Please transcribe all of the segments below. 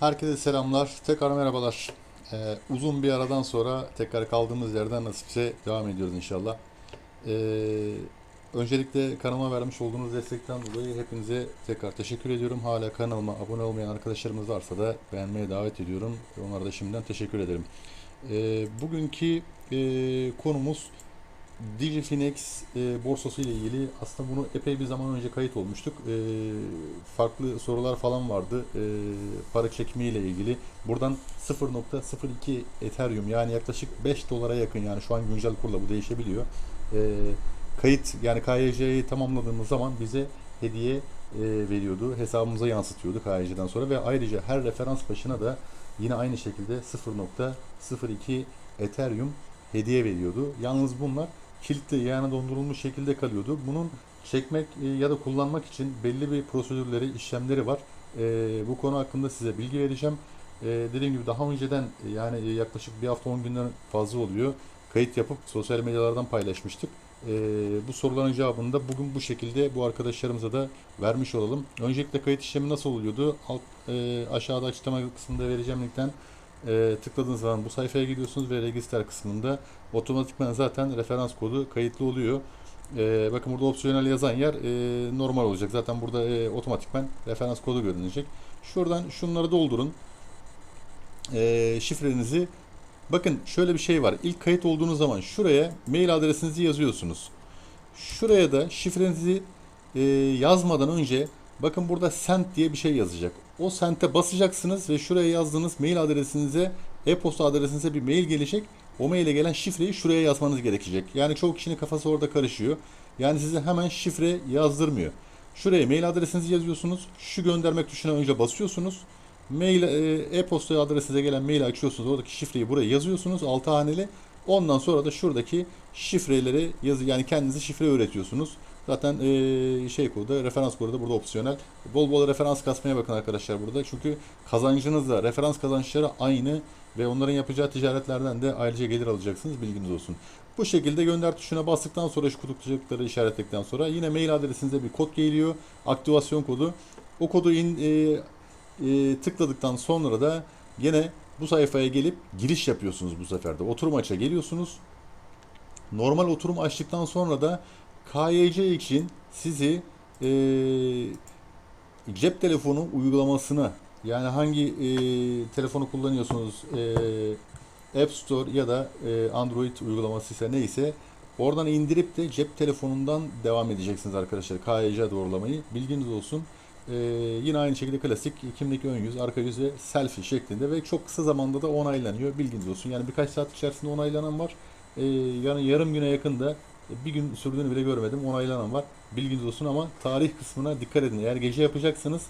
Herkese selamlar. Tekrar merhabalar. Ee, uzun bir aradan sonra tekrar kaldığımız yerden nasipse devam ediyoruz inşallah. Ee, öncelikle kanalıma vermiş olduğunuz destekten dolayı hepinize tekrar teşekkür ediyorum. Hala kanalıma abone olmayan arkadaşlarımız varsa da beğenmeye davet ediyorum. Onlara da şimdiden teşekkür ederim. Ee, bugünkü e, konumuz Digifinex e, borsası ile ilgili aslında bunu epey bir zaman önce kayıt olmuştuk. E, farklı sorular falan vardı. E, para çekimi ile ilgili. Buradan 0.02 Ethereum yani yaklaşık 5 dolara yakın yani şu an güncel kurla bu değişebiliyor. E, kayıt yani KYC'yi tamamladığımız zaman bize hediye e, veriyordu. Hesabımıza yansıtıyordu KYC'den sonra ve ayrıca her referans başına da yine aynı şekilde 0.02 Ethereum hediye veriyordu. Yalnız bunlar kilitli yani dondurulmuş şekilde kalıyordu. Bunun çekmek e, ya da kullanmak için belli bir prosedürleri, işlemleri var. E, bu konu hakkında size bilgi vereceğim. E, dediğim gibi daha önceden yani yaklaşık bir hafta 10 günden fazla oluyor. Kayıt yapıp sosyal medyalardan paylaşmıştık. Bu soruların cevabını da bugün bu şekilde bu arkadaşlarımıza da vermiş olalım. Öncelikle kayıt işlemi nasıl oluyordu? Alt, aşağıda açıklama kısmında vereceğim linkten e, tıkladığınız zaman bu sayfaya gidiyorsunuz ve register kısmında otomatikman zaten referans kodu kayıtlı oluyor. E, bakın burada opsiyonel yazan yer e, normal olacak. Zaten burada e, otomatikman referans kodu görünecek. Şuradan şunları doldurun. E, şifrenizi Bakın şöyle bir şey var. İlk kayıt olduğunuz zaman şuraya mail adresinizi yazıyorsunuz. Şuraya da şifrenizi e, yazmadan önce bakın burada send diye bir şey yazacak. O send'e basacaksınız ve şuraya yazdığınız mail adresinize e-posta adresinize bir mail gelecek. O maile gelen şifreyi şuraya yazmanız gerekecek. Yani çoğu kişinin kafası orada karışıyor. Yani size hemen şifre yazdırmıyor. Şuraya mail adresinizi yazıyorsunuz. Şu göndermek tuşuna önce basıyorsunuz. Mail e, e-posta adresinize gelen maili açıyorsunuz. Oradaki şifreyi buraya yazıyorsunuz 6 haneli. Ondan sonra da şuradaki şifreleri yazı yani kendinizi şifre öğretiyorsunuz. Zaten e, şey kodu, referans kodu da burada opsiyonel. Bol bol referans kasmaya bakın arkadaşlar burada. Çünkü kazancınız da referans kazançları aynı ve onların yapacağı ticaretlerden de ayrıca gelir alacaksınız. Bilginiz olsun. Bu şekilde gönder tuşuna bastıktan sonra şu kutucukları işaretledikten sonra yine mail adresinize bir kod geliyor. Aktivasyon kodu. O kodu in, e, e, tıkladıktan sonra da gene bu sayfaya gelip giriş yapıyorsunuz bu seferde. Oturum aça geliyorsunuz. Normal oturum açtıktan sonra da KYC için sizi e, cep telefonu uygulamasına yani hangi e, telefonu kullanıyorsunuz e, App Store ya da e, Android uygulaması ise neyse oradan indirip de cep telefonundan devam edeceksiniz arkadaşlar KYC doğrulamayı bilginiz olsun. Ee, yine aynı şekilde klasik kimlik ön yüz, arka yüz ve selfie şeklinde ve çok kısa zamanda da onaylanıyor. Bilginiz olsun. Yani birkaç saat içerisinde onaylanan var. Ee, yani yarım güne yakın da bir gün sürdüğünü bile görmedim. Onaylanan var. Bilginiz olsun ama tarih kısmına dikkat edin. Eğer gece yapacaksanız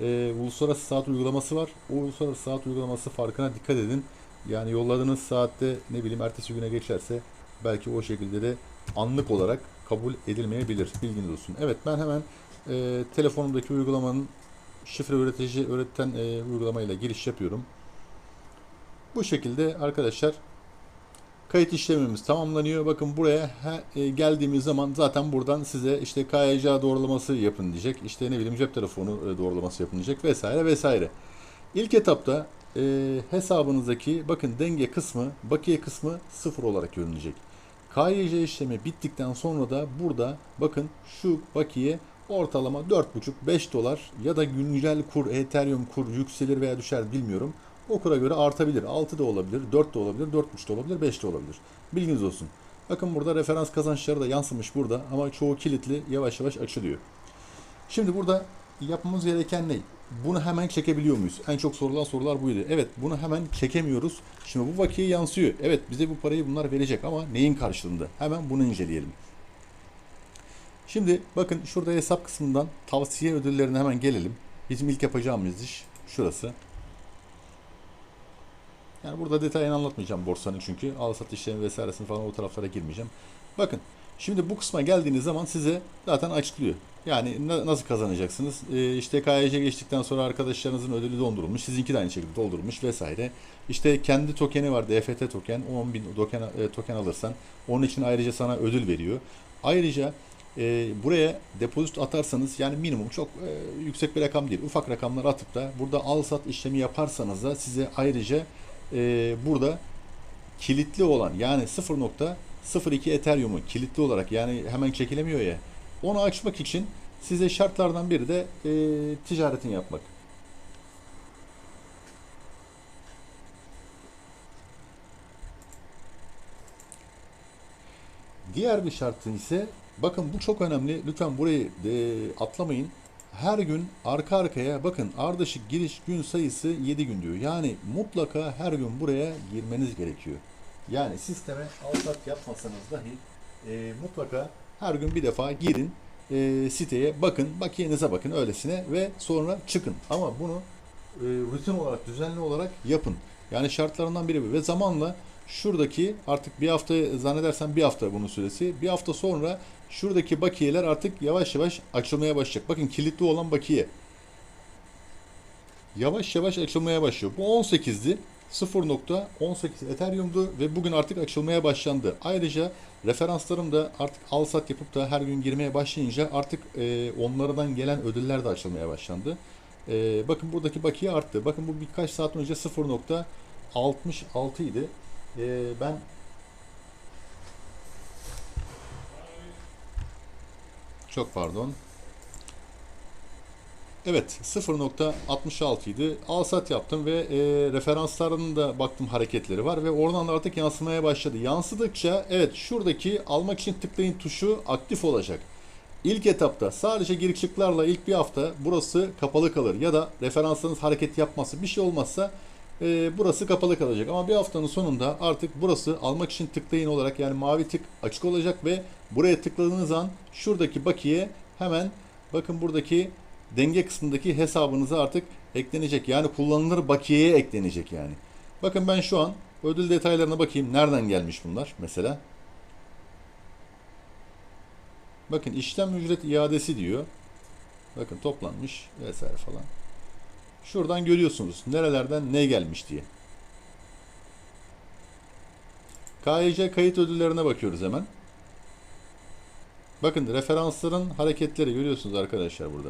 e, uluslararası saat uygulaması var. O uluslararası saat uygulaması farkına dikkat edin. Yani yolladığınız saatte ne bileyim ertesi güne geçerse belki o şekilde de anlık olarak kabul edilmeyebilir. Bilginiz olsun. Evet ben hemen e, telefonumdaki uygulamanın şifre öğretici öğreten e, uygulamayla giriş yapıyorum. Bu şekilde arkadaşlar kayıt işlemimiz tamamlanıyor. Bakın buraya e, geldiğimiz zaman zaten buradan size işte KYC doğrulaması yapın diyecek. İşte ne bileyim cep telefonu e, doğrulaması yapın diyecek vesaire vesaire. İlk etapta e, hesabınızdaki bakın denge kısmı, bakiye kısmı sıfır olarak görünecek. KYC işlemi bittikten sonra da burada bakın şu bakiye ortalama 4,5-5 dolar ya da güncel kur, Ethereum kur yükselir veya düşer bilmiyorum. O kura göre artabilir. 6 da olabilir, 4 de olabilir, 4,5 da olabilir, 5 de olabilir. Bilginiz olsun. Bakın burada referans kazançları da yansımış burada ama çoğu kilitli yavaş yavaş açılıyor. Şimdi burada yapmamız gereken ne? Bunu hemen çekebiliyor muyuz? En çok sorulan sorular buydu. Evet bunu hemen çekemiyoruz. Şimdi bu bakiye yansıyor. Evet bize bu parayı bunlar verecek ama neyin karşılığında? Hemen bunu inceleyelim. Şimdi bakın şurada hesap kısmından tavsiye ödüllerine hemen gelelim. Bizim ilk yapacağımız iş şurası. Yani burada detayını anlatmayacağım borsanın çünkü al sat işlemi vesairesini falan o taraflara girmeyeceğim. Bakın şimdi bu kısma geldiğiniz zaman size zaten açıklıyor. Yani na- nasıl kazanacaksınız? Ee, işte KYC geçtikten sonra arkadaşlarınızın ödülü dondurulmuş. Sizinki de aynı şekilde doldurulmuş vesaire. İşte kendi tokeni var DFT token. 10 bin token, e, token alırsan onun için ayrıca sana ödül veriyor. Ayrıca e, buraya depozit atarsanız yani minimum çok e, yüksek bir rakam değil. Ufak rakamlar atıp da burada al sat işlemi yaparsanız da size ayrıca e, burada kilitli olan yani 0.02 Ethereum'u kilitli olarak yani hemen çekilemiyor ya onu açmak için size şartlardan biri de e, ticaretini yapmak. Diğer bir şartı ise bakın bu çok önemli. Lütfen burayı e, atlamayın. Her gün arka arkaya bakın ardışık giriş gün sayısı 7 gün diyor. Yani mutlaka her gün buraya girmeniz gerekiyor. Yani sisteme alsat yapmasanız dahi e, mutlaka her gün bir defa girin e, siteye bakın bakiyenize bakın öylesine ve sonra çıkın. Ama bunu e, rutin olarak düzenli olarak yapın. Yani şartlarından biri bu ve zamanla şuradaki artık bir hafta zannedersem bir hafta bunun süresi. Bir hafta sonra şuradaki bakiyeler artık yavaş yavaş açılmaya başlayacak. Bakın kilitli olan bakiye. Yavaş yavaş açılmaya başlıyor. Bu 18'di. 0.18 Ethereum'du ve bugün artık açılmaya başlandı. Ayrıca referanslarım da artık al sat yapıp da her gün girmeye başlayınca artık e, onlardan gelen ödüller de açılmaya başlandı. E, bakın buradaki bakiye arttı. Bakın bu birkaç saat önce 0.66 idi. E, ben çok pardon. Evet 0.66 idi. Al sat yaptım ve e, referanslarının da baktım hareketleri var ve oradan da artık yansımaya başladı. Yansıdıkça evet şuradaki almak için tıklayın tuşu aktif olacak. İlk etapta sadece girişiklerle ilk bir hafta burası kapalı kalır ya da referanslarınız hareket yapması bir şey olmazsa e, burası kapalı kalacak. Ama bir haftanın sonunda artık burası almak için tıklayın olarak yani mavi tık açık olacak ve buraya tıkladığınız an şuradaki bakiye hemen bakın buradaki denge kısmındaki hesabınıza artık eklenecek. Yani kullanılır bakiyeye eklenecek yani. Bakın ben şu an ödül detaylarına bakayım. Nereden gelmiş bunlar mesela? Bakın işlem ücret iadesi diyor. Bakın toplanmış vesaire falan. Şuradan görüyorsunuz nerelerden ne gelmiş diye. KYC kayıt ödüllerine bakıyoruz hemen. Bakın referansların hareketleri görüyorsunuz arkadaşlar burada.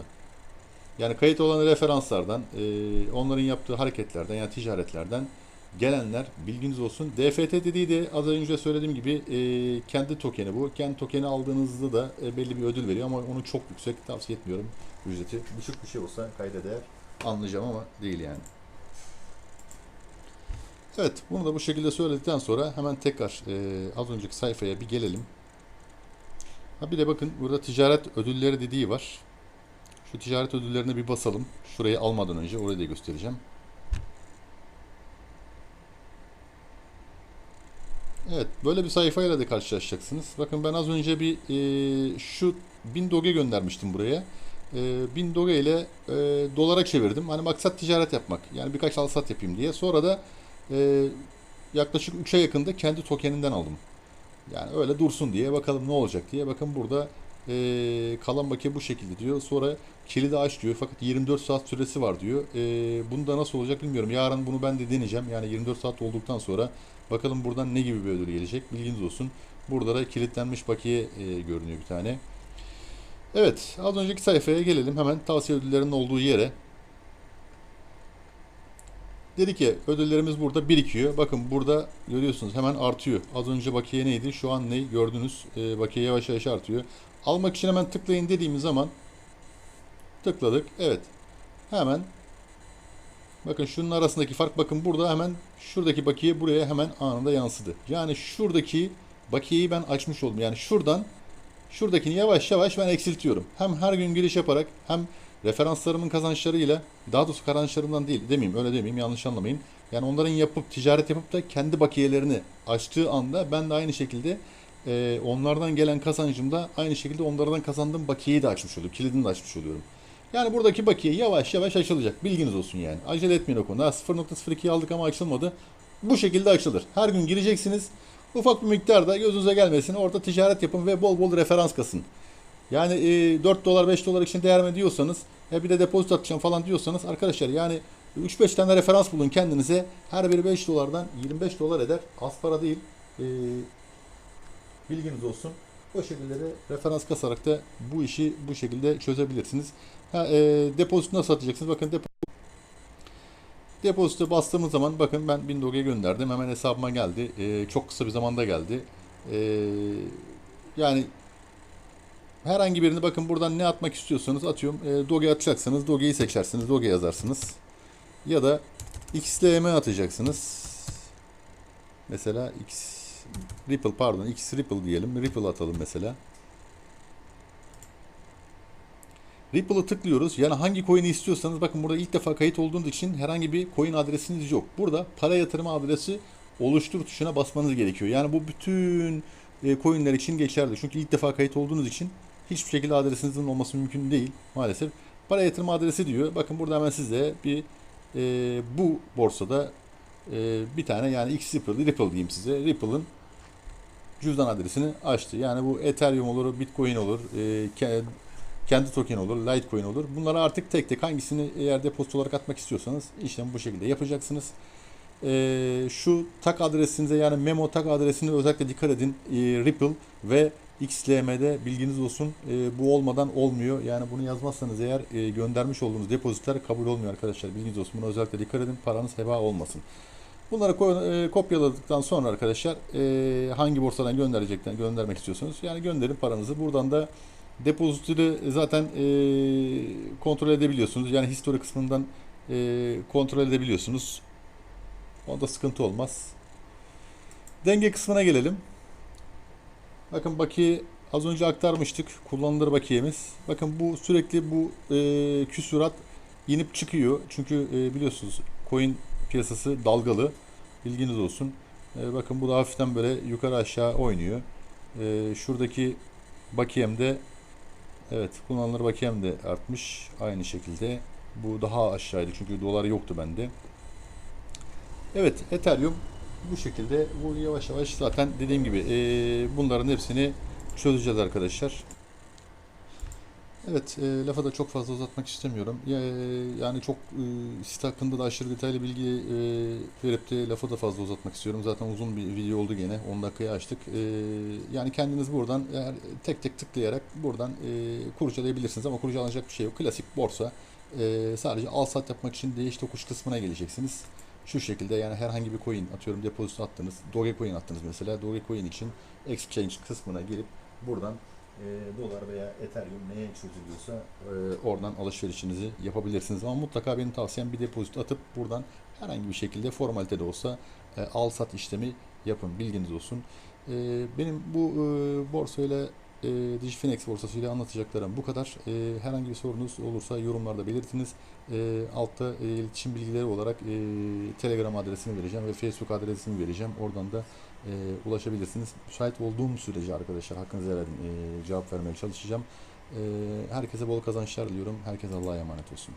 Yani kayıt olan referanslardan, e, onların yaptığı hareketlerden yani ticaretlerden gelenler bilginiz olsun. DFT dediği de az önce söylediğim gibi e, kendi tokeni bu. Kendi tokeni aldığınızda da e, belli bir ödül veriyor ama onu çok yüksek tavsiye etmiyorum ücreti. Düşük bir şey olsa kayda değer anlayacağım ama değil yani. Evet bunu da bu şekilde söyledikten sonra hemen tekrar e, az önceki sayfaya bir gelelim. Ha bir de bakın burada ticaret ödülleri dediği var. Şu ticaret ödüllerine bir basalım. Şurayı almadan önce orayı da göstereceğim. Evet, böyle bir sayfayla da karşılaşacaksınız. Bakın ben az önce bir e, şu 1000 doge göndermiştim buraya. E, 1000 doge ile e, dolara çevirdim. Hani maksat ticaret yapmak. Yani birkaç al sat yapayım diye. Sonra da e, yaklaşık 3'e yakında kendi tokeninden aldım. Yani öyle dursun diye bakalım ne olacak diye. Bakın burada e, kalan bakiye bu şekilde diyor. Sonra kilidi aç diyor. Fakat 24 saat süresi var diyor. E, bunda nasıl olacak bilmiyorum. Yarın bunu ben de deneyeceğim. Yani 24 saat olduktan sonra bakalım buradan ne gibi bir ödül gelecek. Bilginiz olsun. Burada da kilitlenmiş bakiye e, görünüyor bir tane. Evet az önceki sayfaya gelelim. Hemen tavsiye ödüllerinin olduğu yere. Dedi ki ödüllerimiz burada birikiyor. Bakın burada görüyorsunuz hemen artıyor. Az önce bakiye neydi? Şu an ne gördünüz? E, bakiye yavaş yavaş artıyor. Almak için hemen tıklayın dediğimiz zaman tıkladık. Evet. Hemen bakın şunun arasındaki fark bakın burada hemen şuradaki bakiye buraya hemen anında yansıdı. Yani şuradaki bakiyeyi ben açmış oldum. Yani şuradan şuradakini yavaş yavaş ben eksiltiyorum. Hem her gün giriş yaparak hem referanslarımın kazançlarıyla daha doğrusu kazançlarımdan değil demeyeyim öyle demeyeyim yanlış anlamayın. Yani onların yapıp ticaret yapıp da kendi bakiyelerini açtığı anda ben de aynı şekilde e, onlardan gelen kazancım da aynı şekilde onlardan kazandığım bakiyeyi de açmış oluyorum. Kilidini de açmış oluyorum. Yani buradaki bakiye yavaş yavaş açılacak. Bilginiz olsun yani. Acele etmeyin o konuda. 0.02'yi aldık ama açılmadı. Bu şekilde açılır. Her gün gireceksiniz. Ufak bir miktarda gözünüze gelmesin. Orada ticaret yapın ve bol bol referans kasın. Yani e, 4 dolar 5 dolar için değer mi diyorsanız ya bir de depozit atacağım falan diyorsanız arkadaşlar yani 3-5 tane referans bulun kendinize. Her biri 5 dolardan 25 dolar eder. Az para değil. E, bilginiz olsun. O şekilleri referans kasarak da bu işi bu şekilde çözebilirsiniz. Ha, e, depozito nasıl atacaksınız? Bakın depo Depozito bastığımız zaman bakın ben 1000 doge gönderdim. Hemen hesabıma geldi. E, çok kısa bir zamanda geldi. E, yani herhangi birini bakın buradan ne atmak istiyorsanız atıyorum. E, doge atacaksanız dogeyi seçersiniz. Doge yazarsınız. Ya da XLM atacaksınız. Mesela X Ripple pardon X Ripple diyelim. Ripple atalım mesela. Ripple'ı tıklıyoruz. Yani hangi coin'i istiyorsanız bakın burada ilk defa kayıt olduğunuz için herhangi bir coin adresiniz yok. Burada para yatırma adresi oluştur tuşuna basmanız gerekiyor. Yani bu bütün e, coin'ler için geçerli. Çünkü ilk defa kayıt olduğunuz için hiçbir şekilde adresinizin olması mümkün değil maalesef. Para yatırma adresi diyor. Bakın burada hemen size bir e, bu borsada e, bir tane yani X Ripple, Ripple diyeyim size. Ripple'ın cüzdan adresini açtı. Yani bu Ethereum olur, Bitcoin olur, e, kendi token olur, Litecoin olur. Bunları artık tek tek hangisini eğer depozito olarak atmak istiyorsanız işlemi bu şekilde yapacaksınız. Ee, şu tak adresinize yani memo tak adresine özellikle dikkat edin. Ee, Ripple ve XLM'de bilginiz olsun. Ee, bu olmadan olmuyor. Yani bunu yazmazsanız eğer e, göndermiş olduğunuz depozitler kabul olmuyor arkadaşlar. Bilginiz olsun. Buna özellikle dikkat edin. Paranız heba olmasın. Bunları koy- e, kopyaladıktan sonra arkadaşlar e, hangi borsadan gönderecekten göndermek istiyorsunuz. Yani gönderin paranızı. Buradan da depozitleri zaten e, kontrol edebiliyorsunuz. Yani history kısmından e, kontrol edebiliyorsunuz. Onda sıkıntı olmaz. Denge kısmına gelelim. Bakın bakiye az önce aktarmıştık. Kullanılır bakiyemiz. Bakın bu sürekli bu e, küsurat inip çıkıyor. Çünkü e, biliyorsunuz coin piyasası dalgalı. Bilginiz olsun. E, bakın bu da hafiften böyle yukarı aşağı oynuyor. E, şuradaki bakiyem de evet kullanılır bakiyem de artmış. Aynı şekilde. Bu daha aşağıydı çünkü dolar yoktu bende. Evet Ethereum bu şekilde bu yavaş yavaş zaten dediğim gibi e, bunların hepsini çözeceğiz arkadaşlar. Evet, e, lafa da çok fazla uzatmak istemiyorum. Ya, yani çok e, site hakkında da aşırı detaylı bilgi e, verip de lafı da fazla uzatmak istiyorum. Zaten uzun bir video oldu gene. 10 dakikaya açtık. E, yani kendiniz buradan eğer tek tek tıklayarak buradan e, kurcalayabilirsiniz ama kurcalanacak bir şey yok. Klasik borsa. E, sadece al sat yapmak için değiş tokuş kısmına geleceksiniz. Şu şekilde yani herhangi bir coin atıyorum depozito attınız. Dogecoin attınız mesela. Dogecoin için exchange kısmına girip buradan e, dolar veya Ethereum neye çözülüyorsa e, oradan alışverişinizi yapabilirsiniz. Ama mutlaka benim tavsiyem bir depozito atıp buradan herhangi bir şekilde formalite de olsa e, al sat işlemi yapın. Bilginiz olsun. E, benim bu e, borsayla e, Digifinex borsasıyla anlatacaklarım bu kadar. E, herhangi bir sorunuz olursa yorumlarda belirtiniz. E, altta e, iletişim bilgileri olarak e, Telegram adresimi vereceğim ve Facebook adresimi vereceğim. Oradan da e, ulaşabilirsiniz. Müsait olduğum sürece arkadaşlar hakkınızı helal. E, cevap vermeye çalışacağım. E, herkese bol kazançlar diliyorum. Herkese Allah'a emanet olsun.